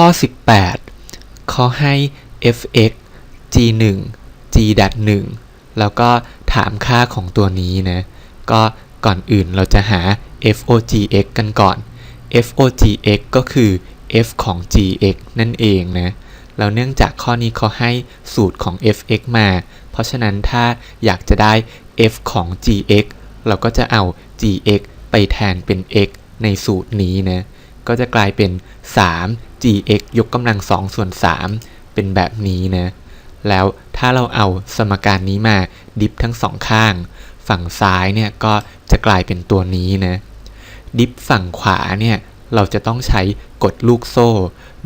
ข้อ 18 เขาให้ f(x) g 1 g ดัด1แล้วก็ถามค่าของตัวนี้นะ ก็ก่อนอื่นเราจะหา fogx กันก่อน fogx ก็คือ f ของ gx นั่นเองนะแล้วเนื่องจากข้อนี้เขาให้สูตรของ fx มา เพราะฉะนั้นถ้าอยากจะได้ f ของ gx เราก็จะเอา gx ไปแทนเป็น x ในสูตรนี้นะ ก็จะกลายเป็น 3 gx ยกกำลัง2ส่วน 3 เป็นแบบนี้นะ แล้วถ้าเราเอาสมการนี้มาดิฟทั้งสองข้าง ฝั่งซ้ายเนี่ยก็จะกลายเป็นตัวนี้นะ ดิฟฝั่งขวาเนี่ยเราจะต้องใช้กฎลูกโซ่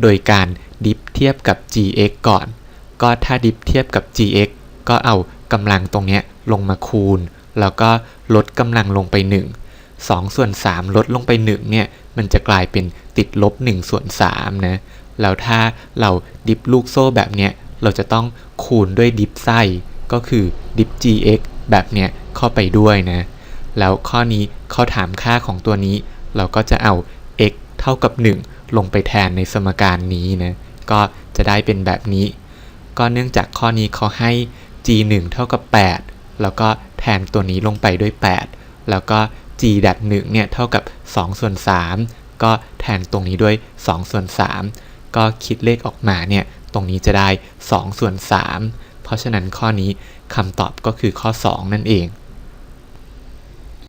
โดยการดิฟเทียบกับ gx ก่อน ก็ถ้าดิฟเทียบกับ gx ก็เอากำลังตรงเนี้ยลงมาคูณ แล้วก็ลดกำลังลงไป 1 2 ส่วน 3 ลดลงไป 1 เนี่ย มันจะกลายเป็นติดลบ1ส่วน3นะ แล้วถ้าเราดิฟลูกโซ่แบบเนี้ย เราจะต้องคูณด้วยดิฟไส้ก็คือดิฟ gx แบบเนี้ยเข้าไปด้วยนะ แล้วข้อนี้เขาถามค่าของตัวนี้ เราก็จะเอา x เท่ากับ 1 ลงไปแทนในสมการนี้นะ ก็จะได้เป็นแบบนี้ ก็เนื่องจากข้อนี้เขาให้ g 1เท่ากับ 8 แล้วก็แทนตัวนี้ลงไปด้วย 8 แล้วก็ g ดัด1เนี่ยเท่ากับ 2 ส่วน 3 ก็แทนตรงนี้ด้วย 2 ส่วน 3 ก็คิดเลขออกมาเนี่ยตรงนี้จะได้ 2 ส่วน 3 เพราะฉะนั้นข้อนี้คำตอบก็คือข้อ 2 นั่นเอง